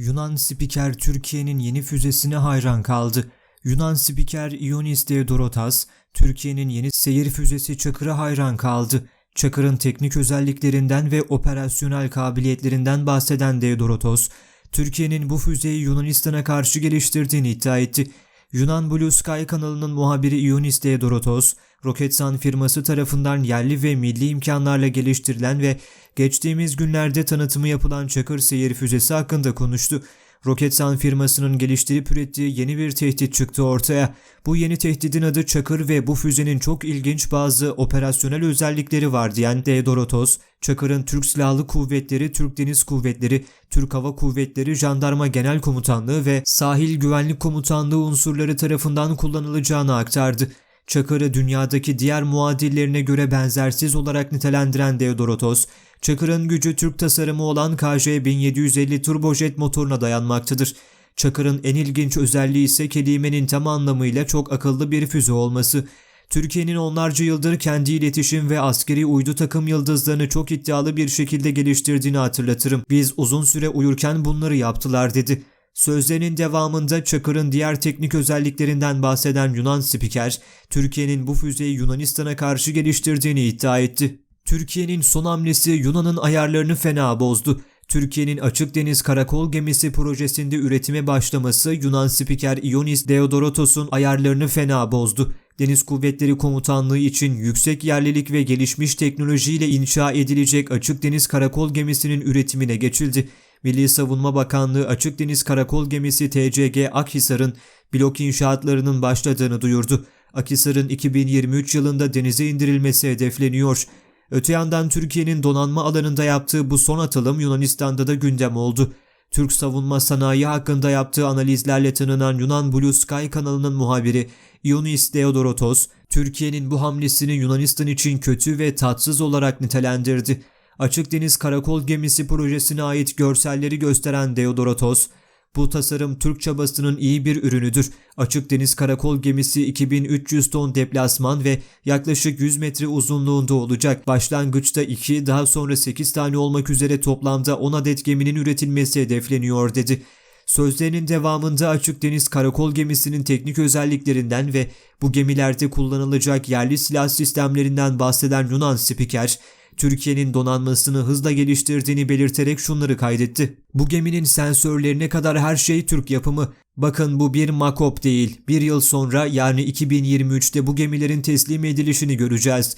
Yunan spiker Türkiye'nin yeni füzesine hayran kaldı. Yunan spiker Ionis Theodoratas, Türkiye'nin yeni seyir füzesi Çakır'a hayran kaldı. Çakır'ın teknik özelliklerinden ve operasyonel kabiliyetlerinden bahseden Theodoratos, Türkiye'nin bu füzeyi Yunanistan'a karşı geliştirdiğini iddia etti. Yunan Blue Sky kanalının muhabiri Ionis Theodoratos, Roketsan firması tarafından yerli ve milli imkanlarla geliştirilen ve geçtiğimiz günlerde tanıtımı yapılan Çakır seyir füzesi hakkında konuştu. Roketsan firmasının geliştirip ürettiği yeni bir tehdit çıktı ortaya. Bu yeni tehdidin adı Çakır ve bu füzenin çok ilginç bazı operasyonel özellikleri var diyen Theodoratos, Çakır'ın Türk Silahlı Kuvvetleri, Türk Deniz Kuvvetleri, Türk Hava Kuvvetleri, Jandarma Genel Komutanlığı ve Sahil Güvenlik Komutanlığı unsurları tarafından kullanılacağını aktardı. Çakır'ı dünyadaki diğer muadillerine göre benzersiz olarak nitelendiren Theodoratos, Çakır'ın gücü Türk tasarımı olan KJ1750 turbojet motoruna dayanmaktadır. Çakır'ın en ilginç özelliği ise kelimenin tam anlamıyla çok akıllı bir füze olması. Türkiye'nin onlarca yıldır kendi iletişim ve askeri uydu takım yıldızlarını çok iddialı bir şekilde geliştirdiğini hatırlatırım. Biz uzun süre uyurken bunları yaptılar dedi. Sözlerinin devamında Çakır'ın diğer teknik özelliklerinden bahseden Yunan spiker, Türkiye'nin bu füzeyi Yunanistan'a karşı geliştirdiğini iddia etti. Türkiye'nin son hamlesi Yunan'ın ayarlarını fena bozdu. Türkiye'nin açık deniz karakol gemisi projesinde üretime başlaması Yunan spiker Ionis Theodoratos'un ayarlarını fena bozdu. Deniz Kuvvetleri Komutanlığı için yüksek yerlilik ve gelişmiş teknolojiyle inşa edilecek açık deniz karakol gemisinin üretimine geçildi. Milli Savunma Bakanlığı Açık Deniz Karakol Gemisi TCG Akhisar'ın blok inşaatlarının başladığını duyurdu. Akhisar'ın 2023 yılında denize indirilmesi hedefleniyor. Öte yandan Türkiye'nin donanma alanında yaptığı bu son atılım Yunanistan'da da gündem oldu. Türk savunma sanayi hakkında yaptığı analizlerle tanınan Yunan Blue Sky kanalının muhabiri Ionis Theodoratos, Türkiye'nin bu hamlesini Yunanistan için kötü ve tatsız olarak nitelendirdi. Açık Deniz Karakol Gemisi projesine ait görselleri gösteren Deodoratos, bu tasarım Türk çabasının iyi bir ürünüdür. Açık Deniz Karakol Gemisi 2300 ton deplasman ve yaklaşık 100 metre uzunluğunda olacak. Başlangıçta 2 daha sonra 8 tane olmak üzere toplamda 10 adet geminin üretilmesi hedefleniyor dedi. Sözlerinin devamında Açık Deniz Karakol Gemisi'nin teknik özelliklerinden ve bu gemilerde kullanılacak yerli silah sistemlerinden bahseden Yunan spiker, Türkiye'nin donanmasını hızla geliştirdiğini belirterek şunları kaydetti. Bu geminin sensörlerine kadar her şey Türk yapımı. Bakın bu bir makop değil. Bir yıl sonra yani 2023'te bu gemilerin teslim edilişini göreceğiz.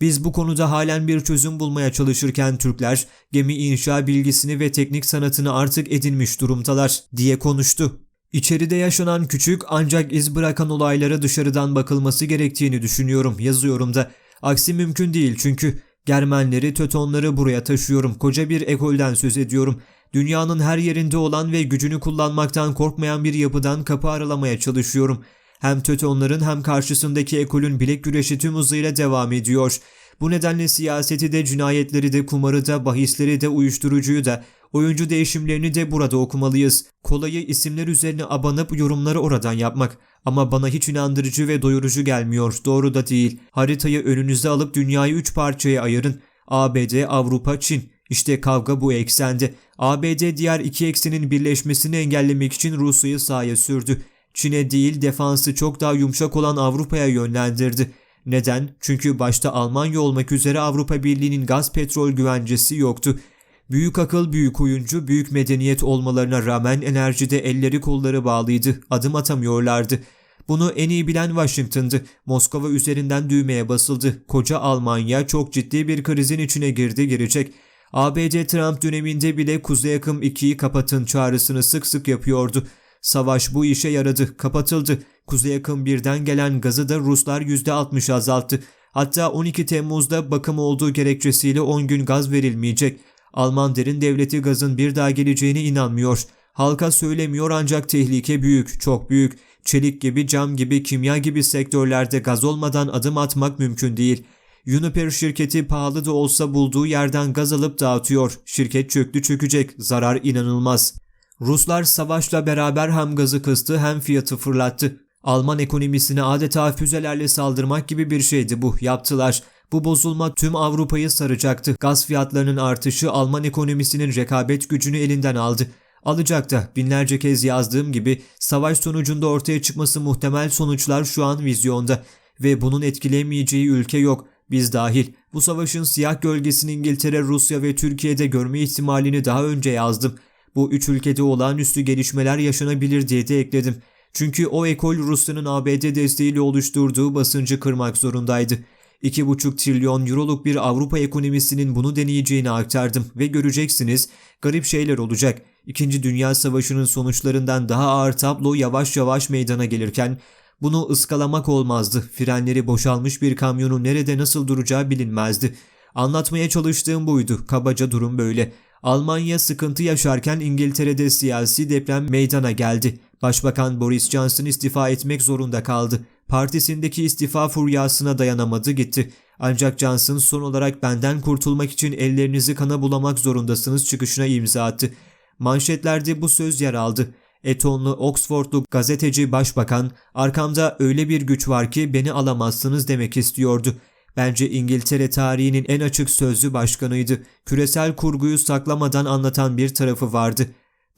Biz bu konuda halen bir çözüm bulmaya çalışırken Türkler gemi inşa bilgisini ve teknik sanatını artık edinmiş durumdalar diye konuştu. İçeride yaşanan küçük ancak iz bırakan olaylara dışarıdan bakılması gerektiğini düşünüyorum yazıyorum da. Aksi mümkün değil çünkü Germenleri, Tötonları buraya taşıyorum. Koca bir ekolden söz ediyorum. Dünyanın her yerinde olan ve gücünü kullanmaktan korkmayan bir yapıdan kapı aralamaya çalışıyorum. Hem Tötonların hem karşısındaki ekolün bilek güreşi tüm hızıyla devam ediyor. Bu nedenle siyaseti de, cinayetleri de, kumarı da, bahisleri de, uyuşturucuyu da, oyuncu değişimlerini de burada okumalıyız. Kolayı isimler üzerine abanıp yorumları oradan yapmak. Ama bana hiç inandırıcı ve doyurucu gelmiyor. Doğru da değil. Haritayı önünüze alıp dünyayı üç parçaya ayırın. ABD, Avrupa, Çin. İşte kavga bu eksende. ABD diğer iki eksenin birleşmesini engellemek için Rusya'yı sahaya sürdü. Çin'e değil defansı çok daha yumuşak olan Avrupa'ya yönlendirdi. Neden? Çünkü başta Almanya olmak üzere Avrupa Birliği'nin gaz petrol güvencesi yoktu. Büyük akıl, büyük oyuncu, büyük medeniyet olmalarına rağmen enerjide elleri kolları bağlıydı, adım atamıyorlardı. Bunu en iyi bilen Washington'dı. Moskova üzerinden düğmeye basıldı. Koca Almanya çok ciddi bir krizin içine girdi girecek. ABD Trump döneminde bile Kuzey Akım 2'yi kapatın çağrısını sık sık yapıyordu. Savaş bu işe yaradı, kapatıldı. Kuzey Akım 1'den gelen gazı da Ruslar %60 azalttı. Hatta 12 Temmuz'da bakım olduğu gerekçesiyle 10 gün gaz verilmeyecek. Alman derin devleti gazın bir daha geleceğine inanmıyor. Halka söylemiyor ancak tehlike büyük, çok büyük. Çelik gibi, cam gibi, kimya gibi sektörlerde gaz olmadan adım atmak mümkün değil. Uniper şirketi pahalı da olsa bulduğu yerden gaz alıp dağıtıyor. Şirket çöktü çökecek. Zarar inanılmaz. Ruslar savaşla beraber hem gazı kıstı hem fiyatı fırlattı. Alman ekonomisine adeta füzelerle saldırmak gibi bir şeydi bu. Yaptılar. Bu bozulma tüm Avrupa'yı saracaktı. Gaz fiyatlarının artışı Alman ekonomisinin rekabet gücünü elinden aldı. Alacak'ta binlerce kez yazdığım gibi savaş sonucunda ortaya çıkması muhtemel sonuçlar şu an vizyonda ve bunun etkilemeyeceği ülke yok biz dahil. Bu savaşın siyah gölgesini İngiltere, Rusya ve Türkiye'de görme ihtimalini daha önce yazdım. Bu üç ülkede olağanüstü gelişmeler yaşanabilir diye de ekledim. Çünkü o ekol Rusya'nın ABD desteğiyle oluşturduğu basıncı kırmak zorundaydı. 2,5 trilyon euroluk bir Avrupa ekonomisinin bunu deneyeceğini aktardım ve göreceksiniz garip şeyler olacak. İkinci Dünya Savaşı'nın sonuçlarından daha ağır tablo yavaş yavaş meydana gelirken bunu ıskalamak olmazdı. Frenleri boşalmış bir kamyonun nerede nasıl duracağı bilinmezdi. Anlatmaya çalıştığım buydu. Kabaca durum böyle. Almanya sıkıntı yaşarken İngiltere'de siyasi deprem meydana geldi. Başbakan Boris Johnson istifa etmek zorunda kaldı. Partisindeki istifa furyasına dayanamadı gitti. Ancak Johnson son olarak benden kurtulmak için ellerinizi kana bulamak zorundasınız çıkışına imza attı. Manşetlerde bu söz yer aldı. Etonlu Oxfordlu gazeteci başbakan arkamda öyle bir güç var ki beni alamazsınız demek istiyordu. Bence İngiltere tarihinin en açık sözlü başkanıydı. Küresel kurguyu saklamadan anlatan bir tarafı vardı.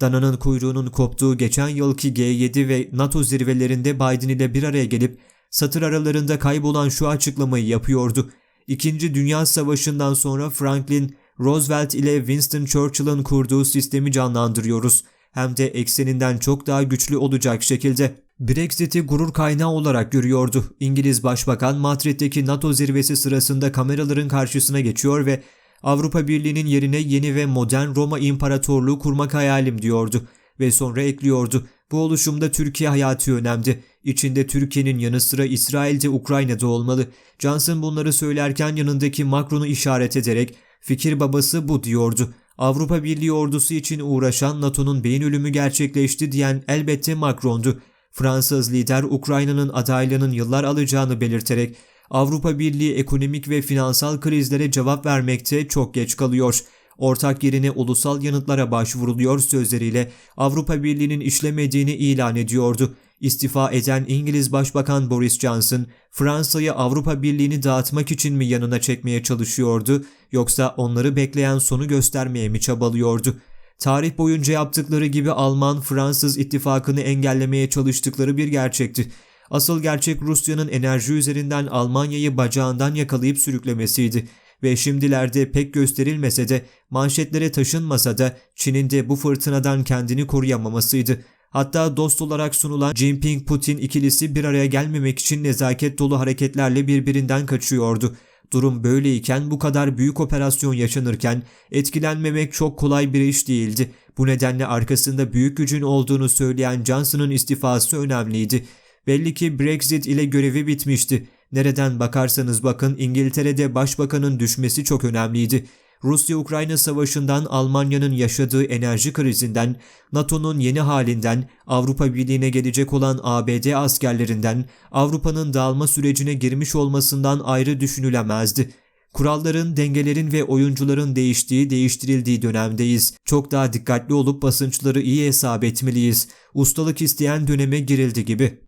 Dana'nın kuyruğunun koptuğu geçen yılki G7 ve NATO zirvelerinde Biden ile bir araya gelip satır aralarında kaybolan şu açıklamayı yapıyordu. İkinci Dünya Savaşı'ndan sonra Franklin Roosevelt ile Winston Churchill'ın kurduğu sistemi canlandırıyoruz. Hem de ekseninden çok daha güçlü olacak şekilde. Brexit'i gurur kaynağı olarak görüyordu. İngiliz Başbakan Madrid'deki NATO zirvesi sırasında kameraların karşısına geçiyor ve Avrupa Birliği'nin yerine yeni ve modern Roma İmparatorluğu kurmak hayalim diyordu ve sonra ekliyordu. Bu oluşumda Türkiye hayati önemli. İçinde Türkiye'nin yanı sıra İsrail'de Ukrayna'da olmalı. Johnson bunları söylerken yanındaki Macron'u işaret ederek fikir babası bu diyordu. Avrupa Birliği ordusu için uğraşan NATO'nun beyin ölümü gerçekleşti diyen elbette Macron'du. Fransız lider Ukrayna'nın adaylığının yıllar alacağını belirterek Avrupa Birliği ekonomik ve finansal krizlere cevap vermekte çok geç kalıyor. Ortak yerine ulusal yanıtlara başvuruluyor sözleriyle Avrupa Birliği'nin işlemediğini ilan ediyordu. İstifa eden İngiliz Başbakan Boris Johnson, Fransa'yı Avrupa Birliği'ni dağıtmak için mi yanına çekmeye çalışıyordu yoksa onları bekleyen sonu göstermeye mi çabalıyordu? Tarih boyunca yaptıkları gibi Alman-Fransız ittifakını engellemeye çalıştıkları bir gerçekti. Asıl gerçek Rusya'nın enerji üzerinden Almanya'yı bacağından yakalayıp sürüklemesiydi ve şimdilerde pek gösterilmese de manşetlere taşınmasa da Çin'in de bu fırtınadan kendini koruyamamasıydı. Hatta dost olarak sunulan Jinping-Putin ikilisi bir araya gelmemek için nezaket dolu hareketlerle birbirinden kaçıyordu. Durum böyleyken bu kadar büyük operasyon yaşanırken etkilenmemek çok kolay bir iş değildi. Bu nedenle arkasında büyük gücün olduğunu söyleyen Johnson'ın istifası önemliydi. Belli ki Brexit ile görevi bitmişti. Nereden bakarsanız bakın İngiltere'de başbakanın düşmesi çok önemliydi. Rusya-Ukrayna savaşından Almanya'nın yaşadığı enerji krizinden, NATO'nun yeni halinden, Avrupa Birliği'ne gelecek olan ABD askerlerinden, Avrupa'nın dağılma sürecine girmiş olmasından ayrı düşünülemezdi. Kuralların, dengelerin ve oyuncuların değiştiği, değiştirildiği dönemdeyiz. Çok daha dikkatli olup basınçları iyi hesap etmeliyiz. Ustalık isteyen döneme girildi gibi.